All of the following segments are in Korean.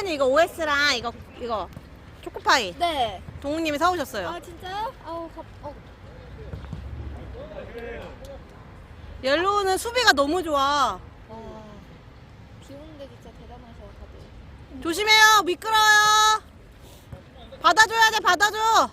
수현이 이거 OS랑 이거 이거 초코파이 네. 동욱님이 사오셨어요. 아 진짜요? 아우 갑. 어. 옐로우는 수비가 너무 좋아. 와. 비 오는데 진짜 대단하셔 다들. 조심해요. 미끄러워요. 받아줘야 돼. 받아줘.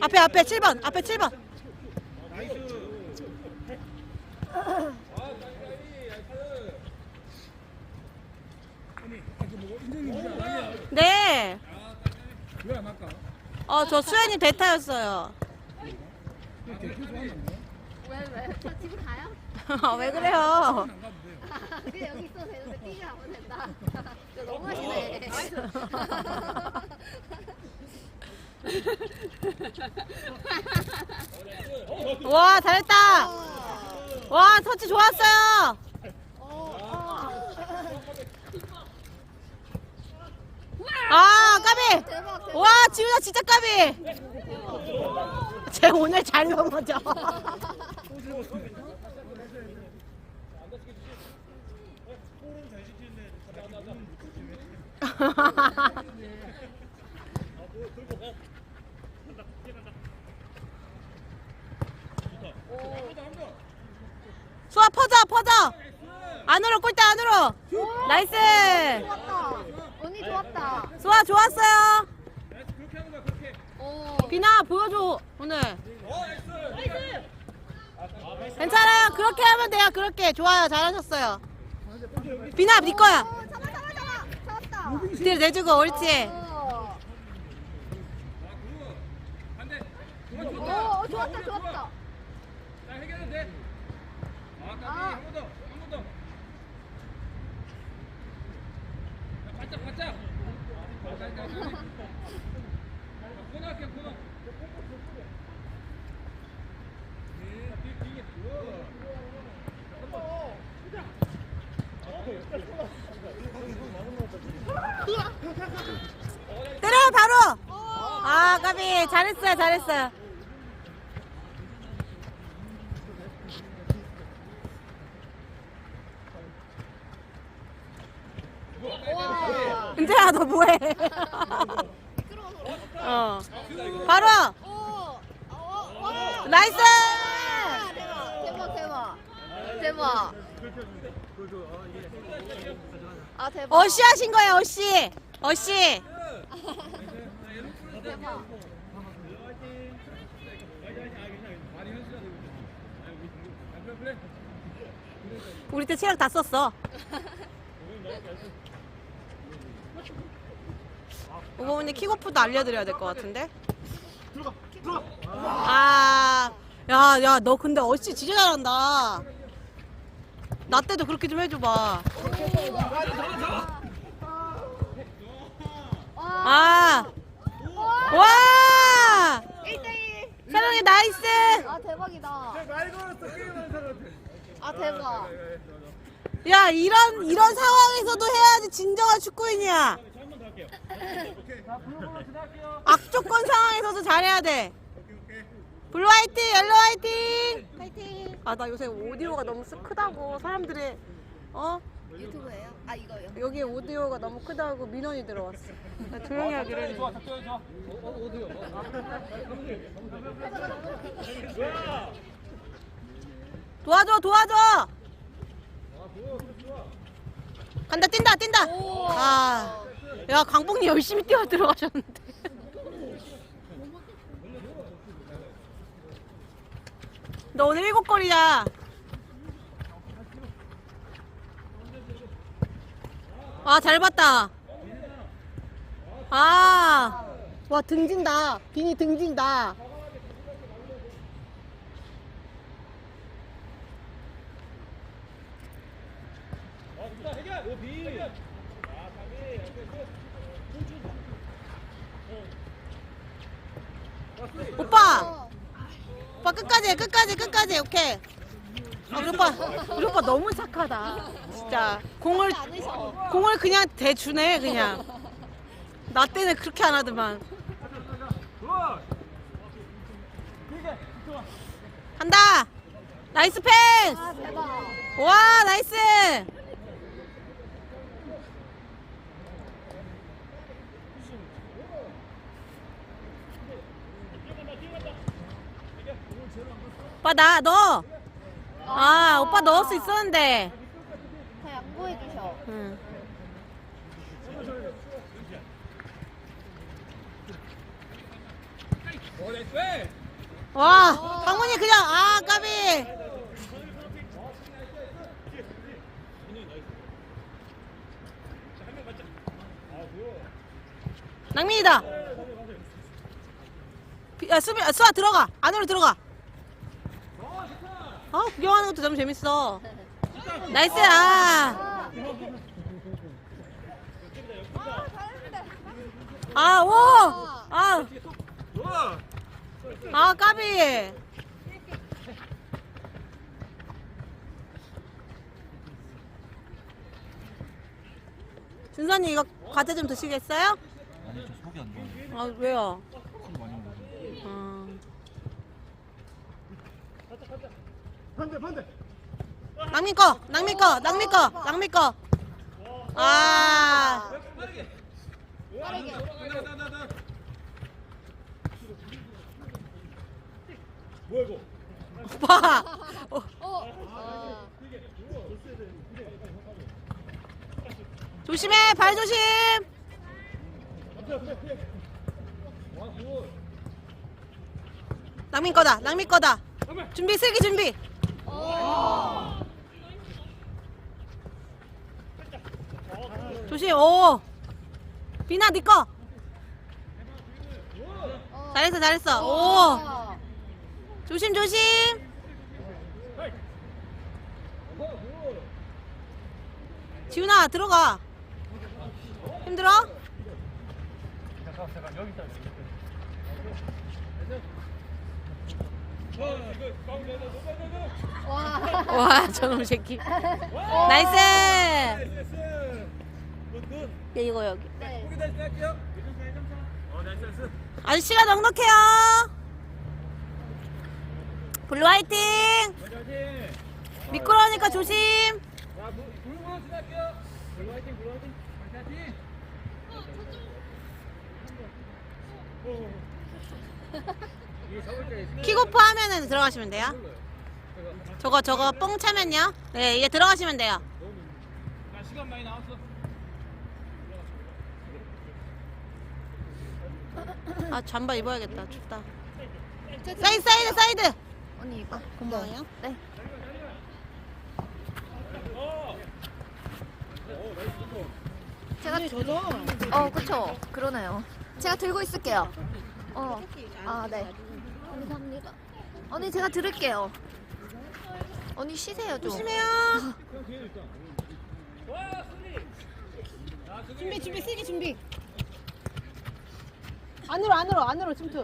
앞에 앞에 7번. 앞에 7번. 네. 왜안 할까? 어, 저 수현이 베타였어요. 이렇게 소소한 거왜 왜? 저 지금 가요? 왜 그래요? 안. 아, 여기 있어도 되는데 뛰지 않으면 된다. 저 너무 하시네. 와, 잘했다. 와, 터치 좋았어요. 아, 까비. 대박 대박. 와, 지훈아 진짜 까비. 쟤 오늘 잘 넘어져. 수아 퍼져, 퍼져. 안으로 꿀대 안으로. 나이스. 언니 좋았다. 수아 좋았어요. 그렇게 하는 거야, 그렇게. 오. 비나 보여줘 오늘. 괜찮아요. 그렇게 하면 돼요. 그렇게 좋아요. 잘하셨어요. 비나 네 거야. 어, 잡아 잡아 잡아. 잡았다. 뒤로 내주고 옳지. 어. 오, 어, 좋았다 좋았다. 자, 해결해도 돼. 아, 까비. 아. 한번 더. 한 번 더. 자, 바짝, 바짝. 아, 자, 자, 자. 자, 코너 할게요, 코너. 네, 뒤, 뒤에. 때려 바로. 아 까비 잘했어요. 잘했어요. 와. 은재야 너 뭐해? 어. 바로. 나이스. 대박 대박. 대박. 아 대박. 어시 하신. 대박. 아, 그래, 그래. 우리 때 체력 다 썼어. 오버분이 킥오프도 알려드려야 될 것 같은데. 아, 야, 야, 너 근데 어시 진짜 잘한다. 나 때도 그렇게 좀 해줘봐. 와. 아, 와! 1대1. 사랑해, 나이스! 아 대박이다. 말 걸었어, 게임하는 사람한테. 아 대박. 야, 이런, 이런 상황에서도 해야지 진정한 축구인이야. 오케이. 악조건 상황에서도 잘해야 돼. 블루 화이팅, 옐로 화이팅! 파이팅. 아, 나 요새 오디오가 너무 크다고 사람들이, 어? 유튜브예요? 아 이거요. 여기 오디오가 너무 크다고 민원이 들어왔어. 나 조용히 하기로 했는데. 좋아, 작전해 좋아. 어, 어, 어디요? 도와줘, 도와줘! 간다, 뛴다, 뛴다! 아, 야, 강봉님 열심히 뛰어 들어가셨는데. 너 오늘 일곱 골이야. 아, 잘 봤다. 아, 와, 등진다. 빈이 등진다. 너무 착하다. 진짜 공을 공을 그냥 대주네 그냥. 나 때는 그렇게 안 하더만. 간다. 나이스 패스. 와 나이스. 오빠 나 너. 아 오빠 넣을 수 있었는데. 다 양보해 주셔. 응. 와 강문이 그냥 아 까비. 낭민이다. 비- 야 수비 아, 수아 들어가 안으로 들어가. 아 구경하는 것도 너무 재밌어. 나이스 아. 아 오. 아. 아 까비 준선이 이거 과자 좀 드시겠어요? 아니 저 속이 안 좋아요. 아 왜요? 술 많이 먹어서. 아. 낭미 거, 낭미 거, 낭미 거, 낭미 거. 아, 빠르게 빠르게. 나나나나 뭐야 이거 오빠. 어, 어. 아. 조심해, 발 조심. 낭민 거다, 낭민 거다. 준비, 슬기 준비. 어. 조심, 오. 비나 네 거. 어. 잘했어, 잘했어. 오. 어. 조심, 조심. 지훈아, 들어가. 힘들어? 와. 와, 저놈 새끼. 나이스. 야, 이거 여기. 네. 아저씨가 넉넉해요. 블루 화이팅. 미끄러우니까 조심. 킥오프 하면은 들어가시면 돼요. 저거 저거 뽕 차면요. 네, 이게 들어가시면 돼요. 자 시간 많이 나왔어 아 잠바 입어야겠다. 춥다. 사이드 사이드 사이드. 언니 이거. 고마워요. 네. 제가 저도 어 그쵸 그러네요. 제가 들고 있을게요. 어. 아 네. 감사합니다. 언니 제가 들을게요. 언니 쉬세요 좀. 조심해요. 준비 준비 쓰기 준비. 안으로 안으로 안으로 침투.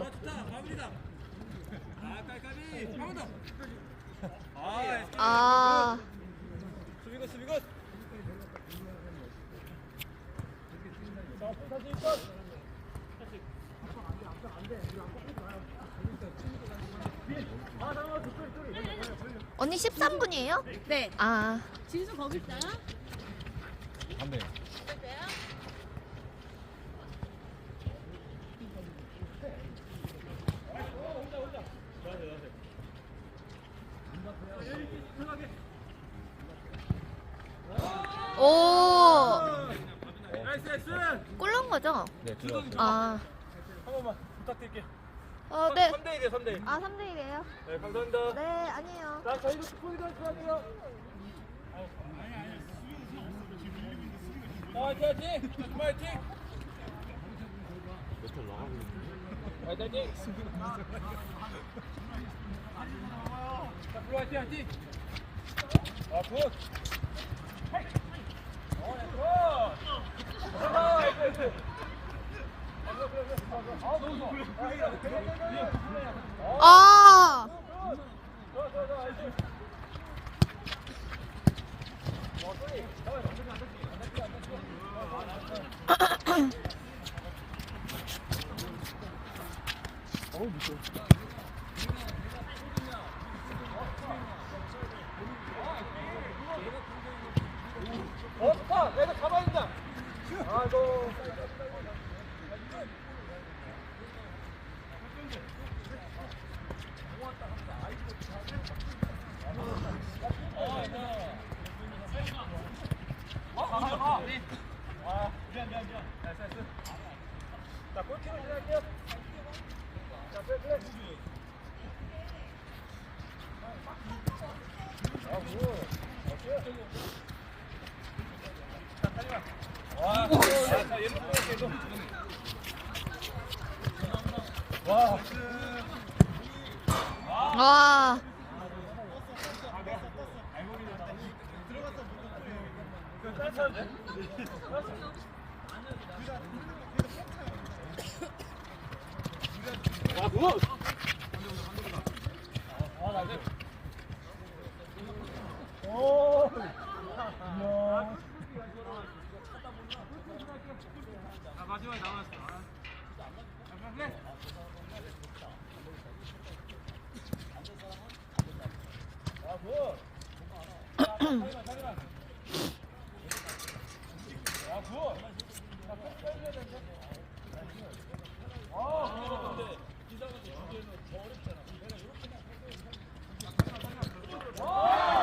아 깔깔이 한번 더 아, 아. 수비굿 수비굿 자, 사진 컷. 언니 13분이에요? 네. 아. 진수 거기 있어요? 안 돼. 오. 나이스 나이스 골 넣은 거죠? 네 들어왔어요. 아. 한 번만 부탁드릴게요 어, 네. 3대 1이에요 3대 1 아, 3대 1이에요? 네 감사합니다 네, 아니에요. 자 저희도 축구를 할게요 자 화이팅 화이팅 화이팅 몇탈 나가고 있는데. 화이팅 자 블루 화이팅 화이팅 아 굿. 어, 네, 굿. 아, 나이스. 이거. 아 좋아, 좋아. 나이스. 어, 좋다. 내가 잡아야 된다. 아이고. 와. 아, 마지막에 나왔어. 아. 자, 그래.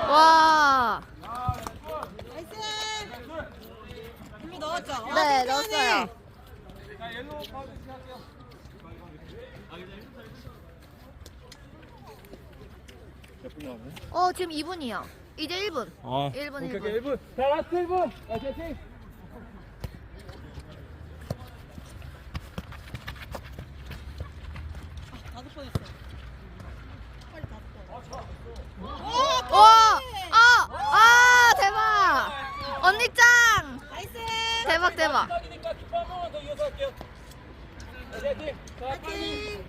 와. 나이스. 이미 넣었죠? 아, 네, 괜찮네. 넣었어요. 자, 옐로우 카드 시작할게요. 몇분 남았네? 어, 지금 2분이요. 이제 1분. 아 1분, 오케이, 1분. 오케이, 1분. 자, 라스트 1분. 자, 채팅. 다섯 번 했어. 빨리 다섯 번. 와! 아! 아, 대박! 언니 짱! 나이스. 대박, 대박. 시작이니까 뒷발 한 번만 더 이어서 할게요. 자, 채팅. 자, 빨리. 자, 빠르게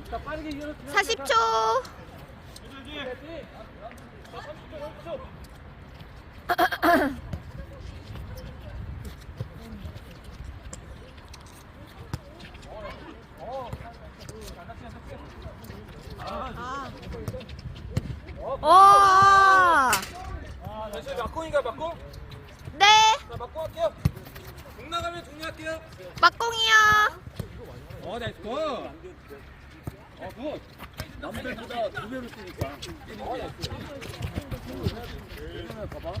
이어서. 40초. 채팅. 자, 30초, 30초. 아, 와! 아, 다시 막공인가, 막공? 네, 자, 막공 할게요. 공 나가면 종료할게요. 막공이요. 어, 나이스 굿. 어, 굿. 남들보다 두 배로 뛰니까. 왜냐면 봐봐.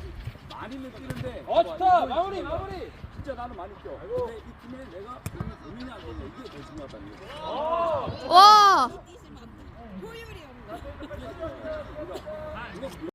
많이는 뛰는데. 어, 좋다. 마무리, 마무리. 진짜 나는 많이 뛰어. 근데 이 팀에 내가 고민이 안 되냐. 이게 더 중요하다는 거야. 와! 효율이. 이거